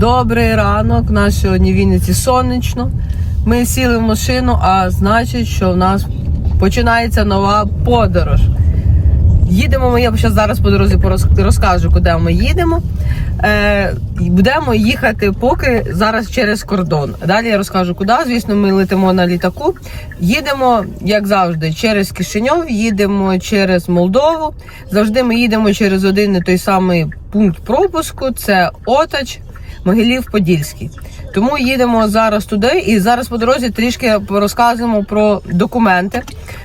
Добрий ранок. Нас сьогодні в Вінниці сонячно. Ми сіли в машину, а значить, що в нас починається нова подорож. Їдемо ми, я зараз по дорозі розкажу, куди ми їдемо. Е, будемо їхати поки зараз через кордон. Далі я розкажу, куди. Звісно, ми летимо на літаку. Їдемо, як завжди, через Кишиньов, їдемо через Молдову. Завжди ми їдемо через один і той самий пункт пропуску це Отач, Могилів-Подільський. Тому їдемо зараз туди і зараз по дорозі трішки розказуємо про документи,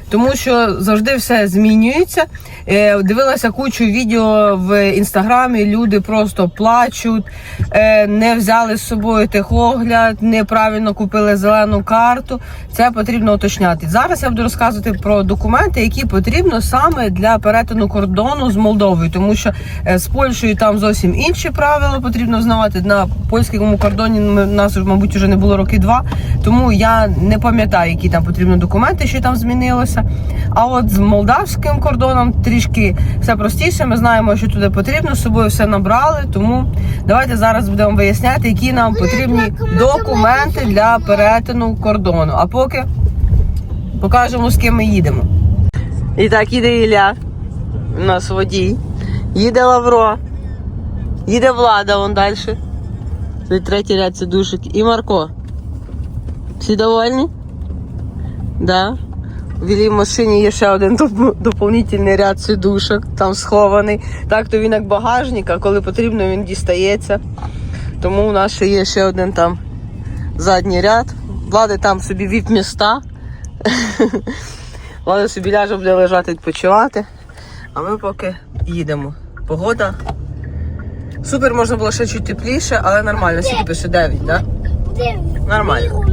тому що завжди все змінюється. Е, Дивилася кучу відео в інстаграмі. Люди просто плачуть, е, не взяли з собою техогляд, неправильно купили зелену карту. Це потрібно уточняти. Зараз я буду розказувати про документи, які потрібно саме для перетину кордону з Молдовою, тому що е, з Польщею там зовсім інші правила потрібно знавати. На польському кордоні нас, мабуть, вже не було роки два, тому я не пам'ятаю, які там потрібні документи, що там змінилося. А от з молдавським кордоном трішки все простіше. Ми знаємо, що туди потрібно, з собою все набрали. Тому давайте зараз будемо виясняти, які нам потрібні документи для перетину кордону. А поки покажемо, з ким ми їдемо. І так, їде Ілля, у нас водій. Їде Лавро. Їде влада вон далі. Це третій ряд сидушок. І Марко. Всі довольні? Да. В машині є ще один доп- доповнительний ряд сидушок, там схований. Так, то він як багажник, а коли потрібно, він дістається. Тому у нас ще є ще один там задній ряд. Влади там собі віп міста. Влада собі ляже буде лежати відпочивати. А ми поки їдемо. Погода. Супер можна було ще чуть тепліше, але нормально. Скільки пише 9, так? Нормально.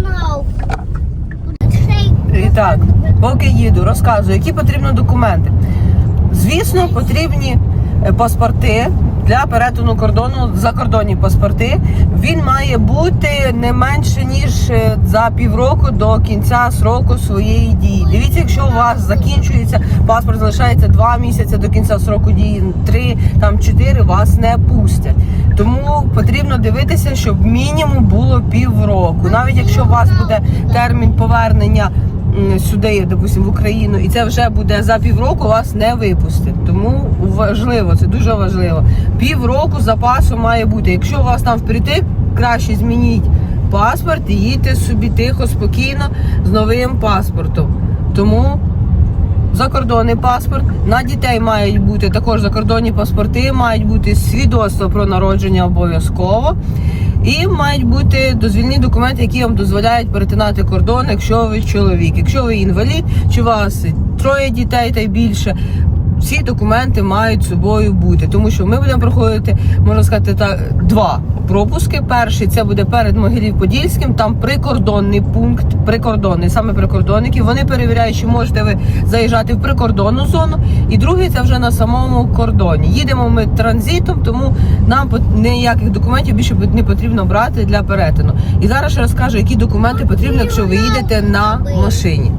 І так, поки їду, розказую, які потрібні документи. Звісно, потрібні е, паспорти для перетину кордону, закордонні паспорти. Він має бути не менше ніж е, за півроку до кінця сроку своєї дії. Дивіться, якщо у вас закінчується паспорт, залишається два місяці до кінця сроку дії, три там чотири вас не пустять. Тому потрібно дивитися, щоб мінімум було півроку. Навіть якщо у вас буде термін повернення сюди, допустимо, в Україну, і це вже буде за півроку, вас не випустять. Тому важливо, це дуже важливо. Півроку запасу має бути. Якщо у вас там впритик, краще змініть паспорт і їдьте собі тихо, спокійно з новим паспортом. Тому закордонний паспорт. На дітей мають бути також закордонні паспорти, мають бути свідоцтво про народження обов'язково. І мають бути дозвільні документи, які вам дозволяють перетинати кордон, якщо ви чоловік. Якщо ви інвалід, чи у вас троє дітей та й більше. Всі документи мають собою бути, тому що ми будемо проходити, можна сказати, так, два пропуски. Перший це буде перед Могилів-Подільським, там прикордонний пункт, прикордонний, саме прикордонники. Вони перевіряють, чи можете ви заїжджати в прикордонну зону. І другий це вже на самому кордоні. Їдемо ми транзитом, тому нам ніяких документів більше не потрібно брати для перетину. І зараз розкажу, які документи потрібні, якщо ви їдете на машині.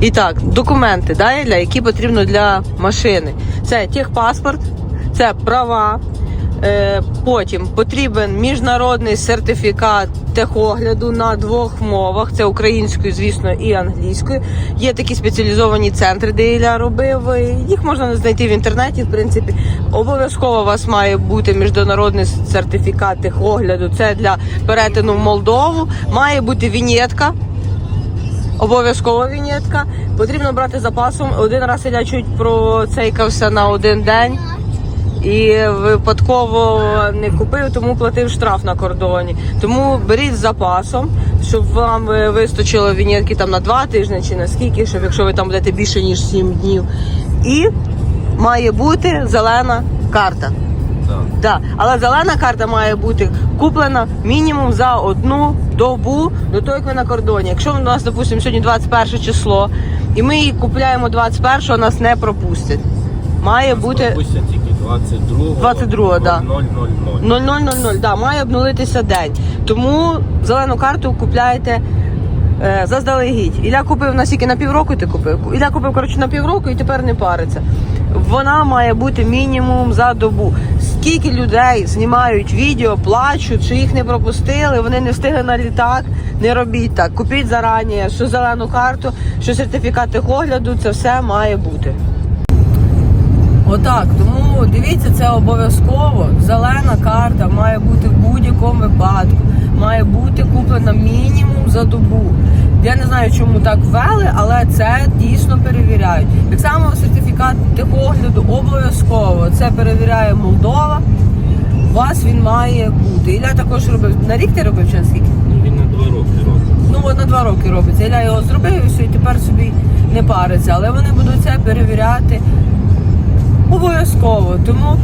І так, документи, да, які потрібно для машини. Це техпаспорт, це права. Е, потім потрібен міжнародний сертифікат техогляду на двох мовах. Це українською, звісно, і англійською. Є такі спеціалізовані центри, де Ілля робив. Їх можна знайти в інтернеті, в принципі. Обов'язково у вас має бути міжнародний сертифікат техогляду. Це для перетину в Молдову. Має бути вінєтка. Обов'язкова вінєтка. Потрібно брати запасом. Один раз я чуть процейкався на один день і випадково не купив, тому платив штраф на кордоні. Тому беріть з запасом, щоб вам вистачило вінєтки там на два тижні чи на скільки, щоб якщо ви там будете більше ніж 7 днів. І має бути зелена карта. Да. Але зелена карта має бути куплена мінімум за одну добу до того, як ви на кордоні. Якщо у нас, допустимо, сьогодні 21 число, і ми її купляємо 21-го, нас не пропустять. Має бути Пустять тільки 22 22-го, да. 0000. 0000, да, має обнулитися день. Тому зелену карту купляєте заздалегідь. Ілля купив настільки на півроку, ти купив. Ілля купив коротше на півроку і тепер не париться. Вона має бути мінімум за добу. Скільки людей знімають відео, плачуть, що їх не пропустили, вони не встигли на літак. Не робіть так. Купіть зарані, що зелену карту, що сертифікат техогляду, це все має бути. Отак, тому дивіться, це обов'язково. Зелена карта має бути в будь-якому випадку. Має бути куплена мінімум за добу. Я не знаю, чому так ввели, але це дійсно перевіряють. Так само сертифікат техогляду обов'язково. Це перевіряє Молдова. У вас він має бути. Ілля також робив. На рік ти робив чи на скільки? Ну, Він на два роки робить. Ну, от на два роки робиться. Ілля його зробив і все, і тепер собі не париться. Але вони будуть це перевіряти обов'язково. Тому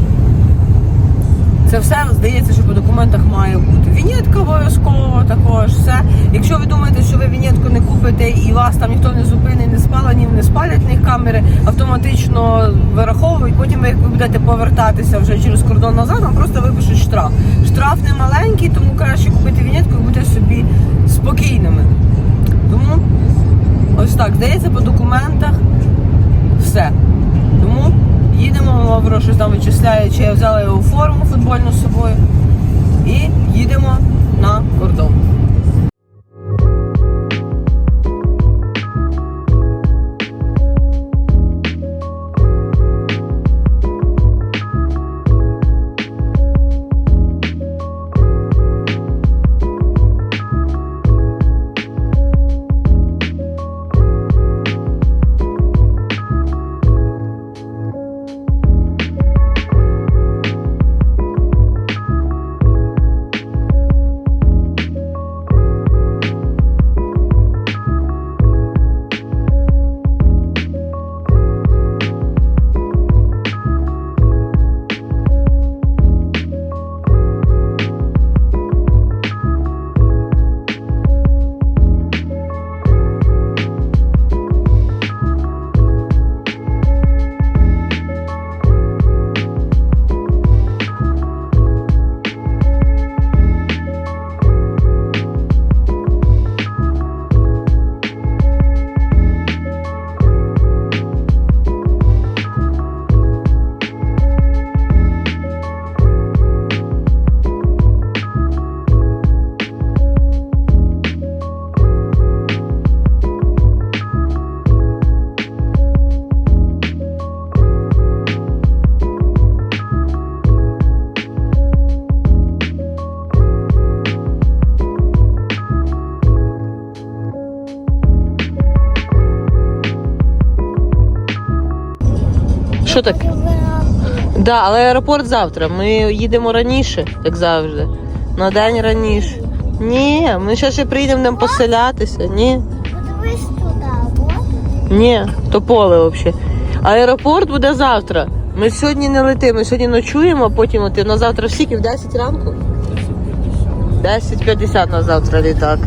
це все здається, що по документах має бути. Вінєтка обов'язково також. Все. Якщо ви думаєте, що ви вінєтку не купите і вас там ніхто не зупинить, не спалені, не спалять них камери, автоматично вираховують. Потім як ви будете повертатися вже через кордон назад, вам просто випишуть штраф. Штраф не маленький, тому краще купити вінєтку і бути собі спокійними. Тому ось так, здається, по документах все. Їдемо, Лавро щось там вичисляє, чи я взяла його форму футбольну з собою. І їдемо на кордон. Да, але аеропорт завтра. Ми їдемо раніше, як завжди. На день раніше. Ні, ми ще ще приїдемо нам поселятися. Ні. Подивись туди, от. Ні, то поле взагалі. Аеропорт буде завтра. Ми сьогодні не летимо, ми сьогодні ночуємо, а потім летимо. На завтра всіх в 10 ранку. 10.50 на завтра літак.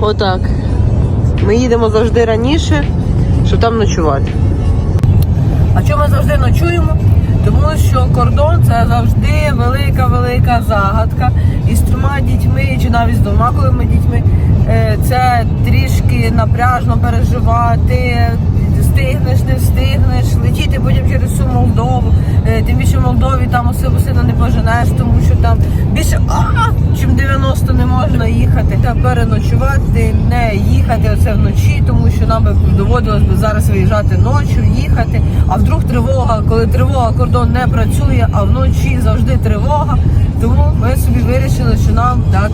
Отак. Ми їдемо завжди раніше, щоб там ночувати. А чому ми завжди ночуємо? Тому що кордон це завжди велика-велика загадка. І з трьома дітьми, чи навіть з двома, коли ми дітьми, е, це трішки напряжно переживати. Встигнеш, не встигнеш, летіти потім через всю Молдову. Е, Тим більше в Молдові там особо сильно не поженеш, тому що там більше а, чим 90 не можна їхати. Та переночувати, не їхати оце вночі, тому що нам би доводилось би зараз виїжджати ночі, їхати. А вдруг тривога, коли тривога, кордон не працює, а вночі завжди тривога. Тому ми собі вирішили, що нам так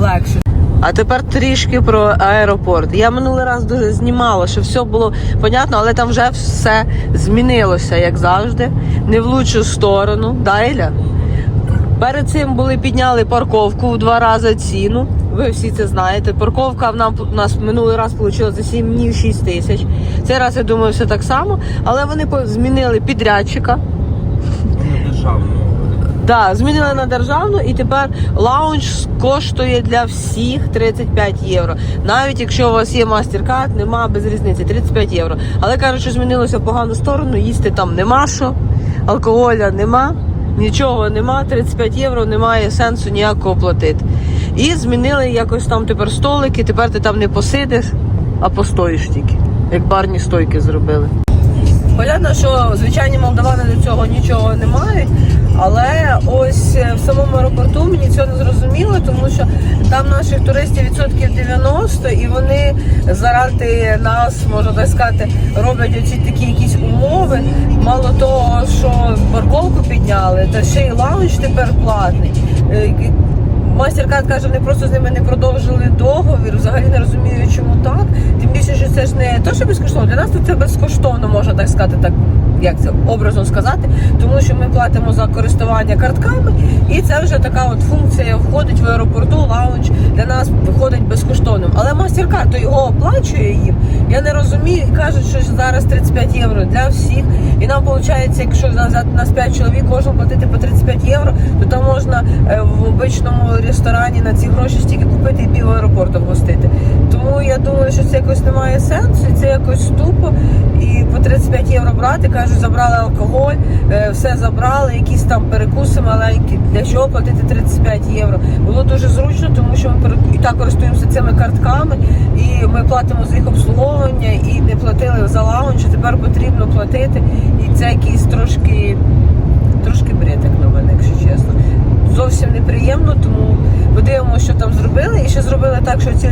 легше. А тепер трішки про аеропорт. Я минулий раз дуже знімала, що все було понятно, але там вже все змінилося, як завжди. Не в лучшу сторону. Да? Перед цим були підняли парковку в два рази ціну. Ви всі це знаєте. Парковка в нам у нас минулий раз вийшла за 7 днів 6 тисяч. Цей раз я думаю, все так само. Але вони змінили підрядчика. Державну. Да, змінили на державну і тепер лаунж коштує для всіх 35 євро. Навіть якщо у вас є мастер-карт, нема без різниці 35 євро. Але кажуть, що змінилося в погану сторону, їсти там нема що, алкоголя нема, нічого нема, 35 євро немає сенсу ніякого платити. І змінили якось там тепер столики, тепер ти там не посидиш, а постоїш тільки. Як барні стойки зробили. Понятно, що звичайні молдавани до цього нічого не мають, але ось е, в самому аеропорту мені цього не зрозуміло, тому що там наших туристів відсотків 90, і вони заради нас, можна так сказати, роблять оці такі якісь умови. Мало того, що парковку підняли, та ще й лаунж тепер платний. Мастер-карт каже, вони просто з ними не продовжили договір. Взагалі не розумію, чому так. Тим більше, що це ж не то, що безкоштовно. Для нас тут це безкоштовно, можна так сказати, так як це образно сказати, тому що ми платимо за користування картками, і це вже така от функція входить в аеропорту, лаунж для нас виходить безкоштовним. Але мастер-карт то його оплачує їм. Я не розумію, і кажуть, що зараз 35 євро для всіх. І нам виходить, якщо нас 5 чоловік, кожен платити по 35 євро, то там можна е, в обичному ресторані на ці гроші стільки купити і пів аеропорту вгостити. Тому я думаю, що це якось не має сенсу, і це якось тупо. І по 35 євро брати, кажуть, забрали алкоголь, е, все забрали, якісь там перекуси маленькі. Для чого платити 35 євро? Було дуже зручно, тому що ми і так користуємося цими картками, і ми платимо за їх обслуговування і не платили за лаунж, тепер потрібно платити. І це якийсь трошки, трошки бред, на мене, якщо чесно. Зовсім неприємно, тому подивимося, що там зробили. І ще зробили так, що ці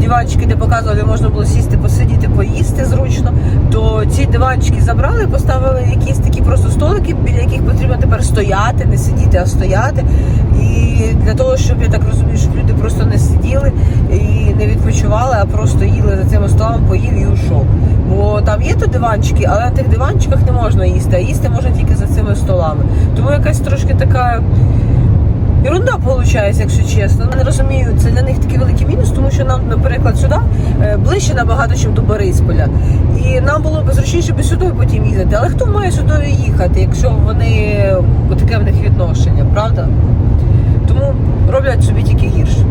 диванчики, де показували, можна було сісти, посидіти, поїсти зручно. То ці диванчики забрали, поставили якісь такі просто столики, біля яких потрібно тепер стояти, не сидіти, а стояти. І для того, щоб я так розумію, щоб люди просто не сиділи і не відпочивали, а просто їли за цими столом, поїв і ушов. Бо там є то диванчики, але на тих диванчиках не можна їсти, а їсти можна тільки за цими столами. Тому якась трошки така. Ерунда виходить, якщо чесно. Не розумію, це для них такий великий мінус, тому що нам, наприклад, сюди е, ближче набагато, ніж до Борисполя. І нам було б зручніше би сюди потім їздити. Але хто має сюди їхати, якщо вони таке в них відношення, правда? Тому роблять собі тільки гірше.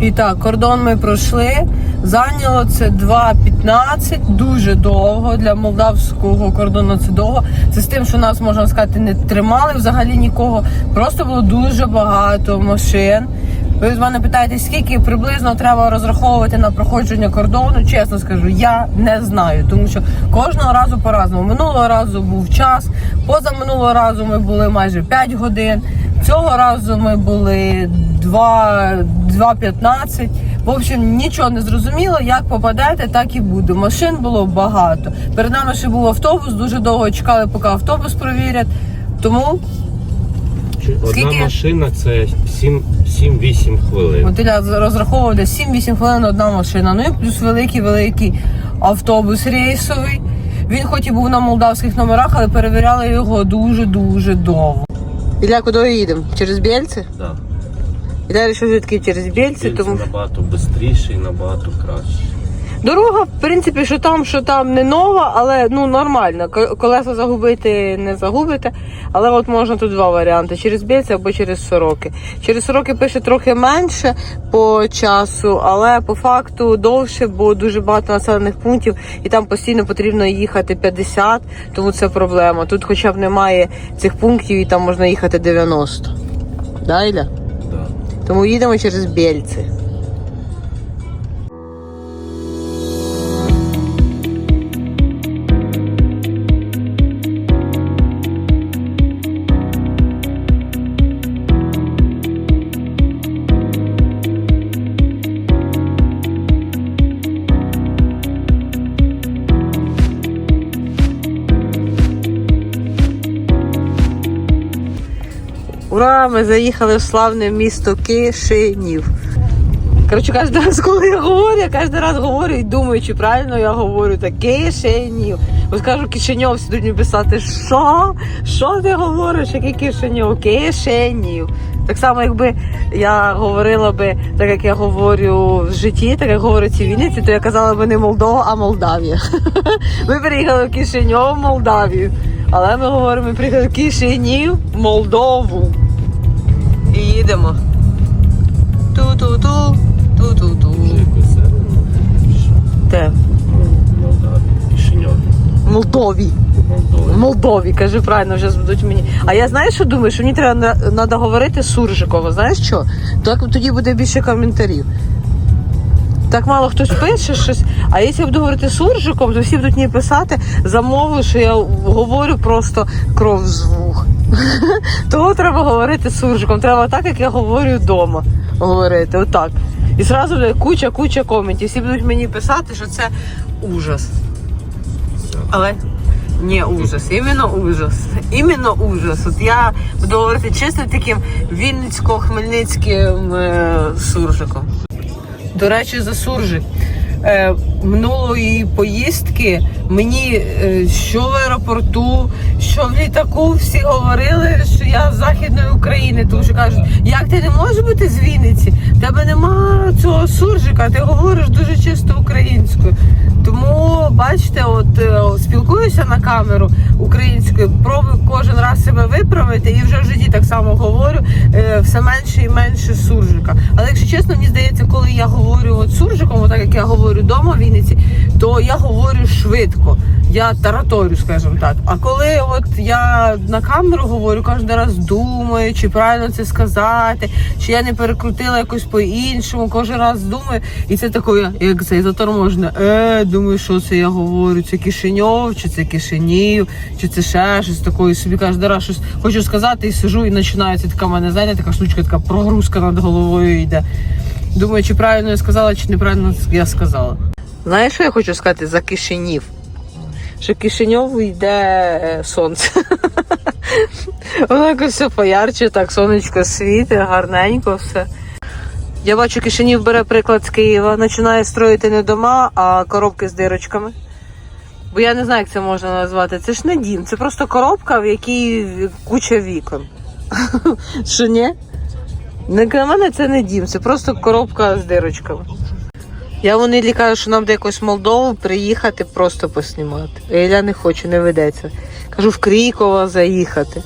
І так, кордон ми пройшли. Зайняло це 2.15, дуже довго для молдавського кордону. Це довго. Це з тим, що нас можна сказати, не тримали взагалі нікого. Просто було дуже багато машин. Ви з мене питаєте, скільки приблизно треба розраховувати на проходження кордону? Чесно скажу, я не знаю, тому що кожного разу по-разному. Минулого разу був час, позаминулого разу ми були майже 5 годин. Цього разу ми були 2, 2.15. В общем, нічого не зрозуміло. Як попадете, так і буде. Машин було багато. Перед нами ще був автобус, дуже довго чекали, поки автобус провірять. Тому Одна Скільки? машина це 7 7-8 хвилин. от я розраховував десь 7-8 хвилин одна машина. Ну і плюс великий великий автобус рейсовий. Він хоч і був на молдавських номерах, але перевіряли його дуже дуже довго. Ілля, куди їдемо? Через Бєльці? Да. Ілля вирішив звідки через Бєльці, Це тому набагато швидше і набагато краще. Дорога, в принципі, що там, що там не нова, але ну нормально. Колеса загубити не загубите. Але от можна тут два варіанти: через Бєльці або через Сороки. Через Сороки пише трохи менше по часу, але по факту довше, бо дуже багато населених пунктів, і там постійно потрібно їхати 50, тому це проблема. Тут хоча б немає цих пунктів, і там можна їхати 90. Да, Ілля? Тому їдемо через Бєльці. Ми заїхали в славне місто Кишинів. Коротше, кожен раз, коли я говорю, я кожен раз говорю і думаю, чи правильно я говорю так Кишинів. От кажу Кишиньов, всі будуть писати, що? Що ти говориш? Який Кишиньов? Кишинів. Так само, якби я говорила би, так як я говорю в житті, так як говорять ці Вінниці, то я казала би не Молдова, а Молдавія. Ми приїхали в Кишиньов, Молдавію. Але ми говоримо, приїхали в Кишинів, Молдову. І їдемо. Ту-ту-ту, ту-ту-ту. Де? Ну. Кишиньов. Молдові. Молдові, кажи правильно, вже будуть мені. А я знаєш, що думаю, що мені треба треба говорити суржиково. Знаєш що? Так тоді буде більше коментарів. Так мало хтось пише щось. А якщо я буду говорити суржиком, то всі будуть мені писати замову, що я говорю просто кров з вух. Того треба говорити суржиком. Треба так, як я говорю вдома. Говорити, отак. І зразу буде куча, куча коментів. Всі будуть мені писати, що це ужас. Але не ужас, іменно ужас. Іменно ужас. От я буду говорити чесно таким вінницько-хмельницьким е, суржиком. До речі, за суржик. Е, минулої поїздки мені е, що в аеропорту, що в літаку всі говорили, що я з Західної України, тому що кажуть, як ти не можеш бути з Вінниці? В тебе нема цього суржика, ти говориш дуже чисто українською. Тому бачите, от е, спілкуюся на камеру українською, пробую кожен раз себе виправити і вже в житті так само говорю е, все менше і менше суржика. Але якщо чесно, мені здається, коли я говорю от суржиком, отак як я говорю вдома в Вінниці, то я говорю швидко. Я тараторю, скажімо так. А коли от я на камеру говорю, кожен раз думаю, чи правильно це сказати, чи я не перекрутила якось по-іншому, кожен раз думаю, і це таке, як це заторможне. Е, думаю, що це я говорю, це Кишиньов, чи це Кишинів, чи це ще щось таке. І собі кожен раз щось хочу сказати і сижу, і починається така мене, знаєте, така штучка, така прогрузка над головою йде. Думаю, чи правильно я сказала, чи неправильно я сказала. Знаєш, що я хочу сказати за Кишинів? Що Кишиньову йде е, сонце. Воно якось все поярче, так сонечко світить, гарненько все. Я бачу, Кишинів бере приклад з Києва, починає строїти не дома, а коробки з дирочками. Бо я не знаю, як це можна назвати. Це ж не дім, це просто коробка, в якій куча вікон. Що ні? Для мене це не дім, це просто коробка з дирочками. Я вони лікаю, що нам до якось Молдову приїхати просто поснімати. А Я не хочу, не ведеться. Кажу, в Крікова заїхати.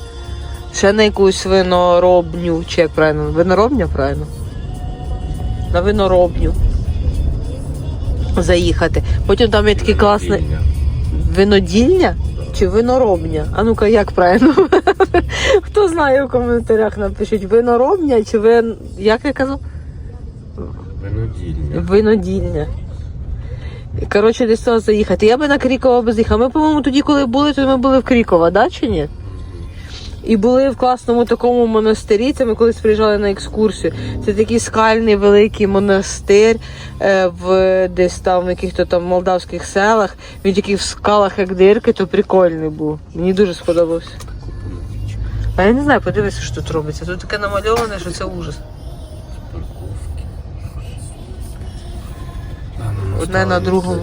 Ще на якусь виноробню, чи як правильно? Виноробня, правильно? На виноробню. Заїхати. Потім там є такий класний. Винодільня чи виноробня? А ну-ка, як правильно? Хто знає у коментарях напишіть, виноробня чи вин. Як я казав? Винодільня. Винодільня. Коротше, десь туди заїхати. Я би на Крікова би з'їхала. Ми, по-моєму, тоді, коли були, то ми були в Крікова, да, чи ні? І були в класному такому монастирі. Це ми колись приїжджали на екскурсію. Це такий скальний великий монастир е, в десь там в яких-то там молдавських селах. Він такий в скалах, як дирки, то прикольний був. Мені дуже сподобався. А я не знаю, подивися, що тут робиться. Тут таке намальоване, що це ужас. Одне на другому.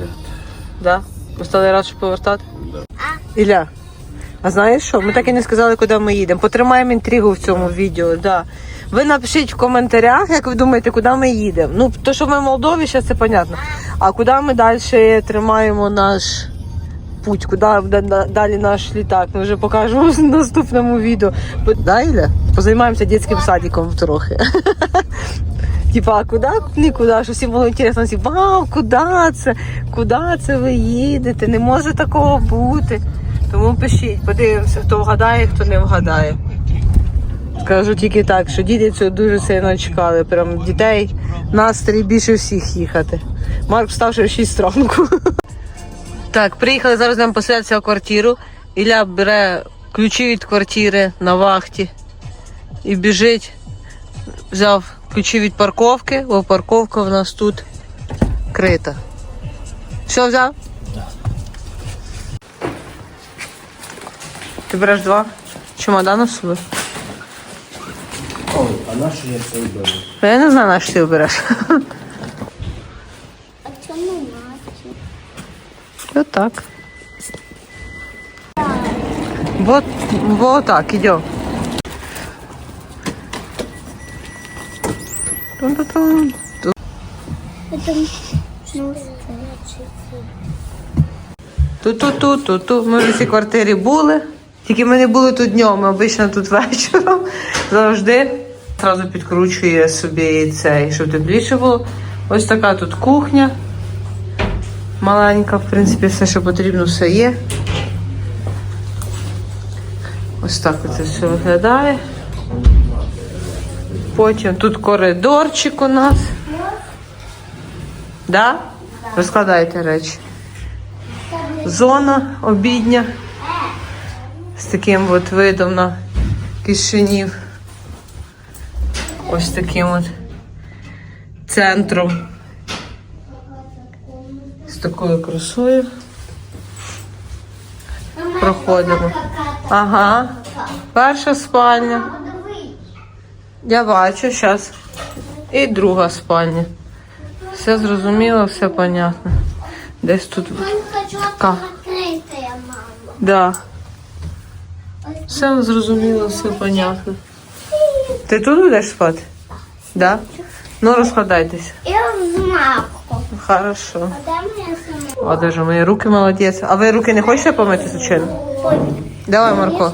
Да? Остали раз, щоб повертати? Да. Ілля, а знаєш що? Ми так і не сказали, куди ми їдемо. Потримаємо інтригу в цьому відео. Да. Ви напишіть в коментарях, як ви думаєте, куди ми їдемо. Ну, то, що ми в Молдові, ще це понятно. А куди ми далі тримаємо наш путь, куди далі наш літак? Ми вже покажемо в наступному відео. Да, Ілля? Позаймаємося дитячим садиком трохи. Типа, а куди нікуди? Що всім було інтересно, всі, вау, куди це? Куди це ви їдете? Не може такого бути. Тому пишіть, подивимося, хто вгадає, хто не вгадає. Скажу тільки так, що діти цього дуже сильно чекали. Прям дітей настрій більше всіх їхати. Марк встав ще в 6 ранку. Так, приїхали зараз нам поселятися в квартиру. Ілля бере ключі від квартири на вахті і біжить. Взяв ключі від парковки, бо парковка в нас тут крита. Все взяв? Ти береш два чемодана з собою? Ой, а на що я це беру? Я не знаю, на що ти береш. А чому мати? Отак. Вот, вот так, идем. Ну, Ту-ту-ту-ту-ту. Ми в цій квартирі були. Тільки ми не були тут днем, обично тут вечором. Завжди. Зразу підкручує собі цей, щоб тепліше було. Ось така тут кухня. Маленька, в принципі, все, що потрібно, все є. Ось так це все виглядає. Потім тут коридорчик у нас. Да? Розкладайте речі. Зона обідня з таким от видом на кишенів. Ось таким от центром. З такою красою. Проходимо. Ага. Перша спальня. Я бачу, зараз. І друга спальня. Все зрозуміло, все понятно. Десь тут. Ка. Да. Все зрозуміло, все понятно. Ти тут будеш спати? Да? Ну розкладайтеся. Я в замку. Хорошо. О, даже мої руки молодець. А ви руки не хочете помити случайно? Давай, Марко.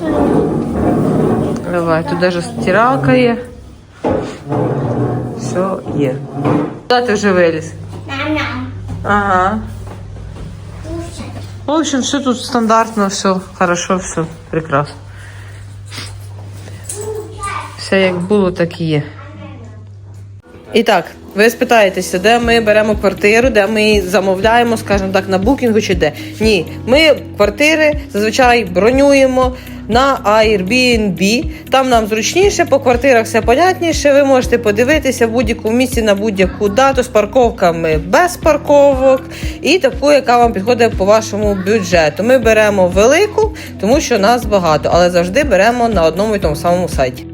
Давай, тут даже стиралка є. Все є. Куди ти вже виліз? Ням-ням. Ага. В общем, все тут стандартно, все хорошо, все прекрасно. Все як було, так і є. І так, ви спитаєтеся, де ми беремо квартиру, де ми замовляємо, скажімо так, на букінгу чи де. Ні, ми квартири зазвичай бронюємо на Airbnb. Там нам зручніше, по квартирах все понятніше. Ви можете подивитися в будь-якому місці на будь-яку дату з парковками без парковок і таку, яка вам підходить по вашому бюджету. Ми беремо велику, тому що нас багато, але завжди беремо на одному і тому самому сайті.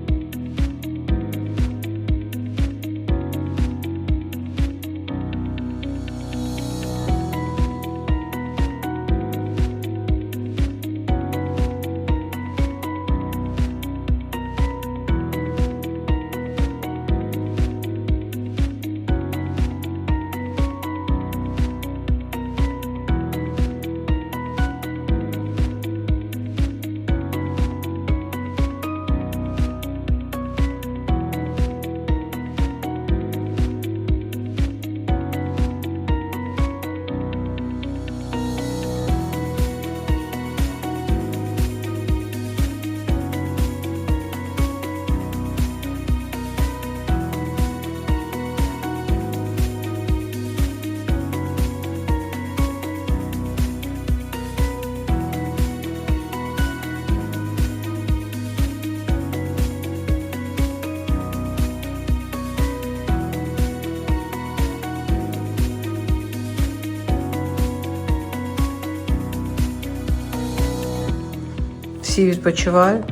Всі відпочивають.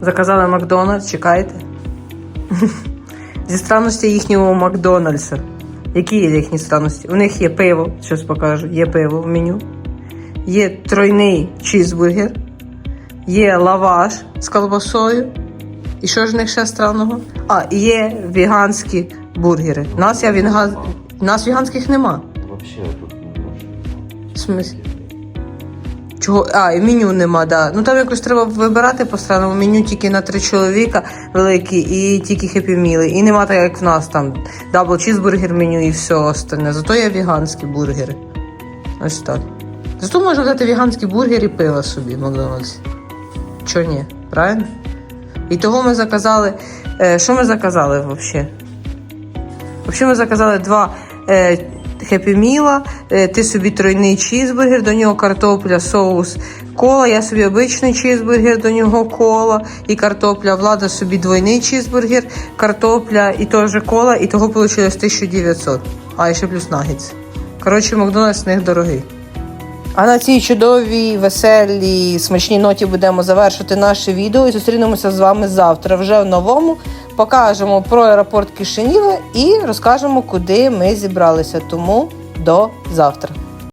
Заказали Макдональдс, чекайте. Зі странності їхнього Макдональдса. Які є їхні странності? У них є пиво, щось покажу. Є пиво в меню. Є тройний чізбургер, є лаваш з колбасою. І що ж в них ще странного? А, і є веганські бургери. Нас, я вінга... Нас веганських нема. Вообще тут не. В смислі? Чого? А, і меню нема, да. Ну там якось треба вибирати по странному меню тільки на три чоловіка великі і тільки хеппі міли. І нема так, як в нас там дабл чізбургер меню і все остальне. Зато є веганські бургери. Ось так. Зато можна взяти веганські бургери і пиво собі в Макдональдсі. Ні? Правильно? І того ми заказали. Е, що ми заказали взагалі? Взагалі ми заказали два е, хеппі міла, е, ти собі тройний чізбургер, до нього картопля, соус, кола. Я собі обичний чізбургер, до нього кола і картопля. Влада собі двойний чізбургер, картопля і теж кола, і того вийшло 1900. А, ще плюс нагіц. Коротше, Макдональдс них дорогий. А на цій чудовій, веселій, смачній ноті будемо завершити наше відео і зустрінемося з вами завтра вже в новому. Покажемо про аеропорт Кишинєва і розкажемо, куди ми зібралися. Тому до завтра.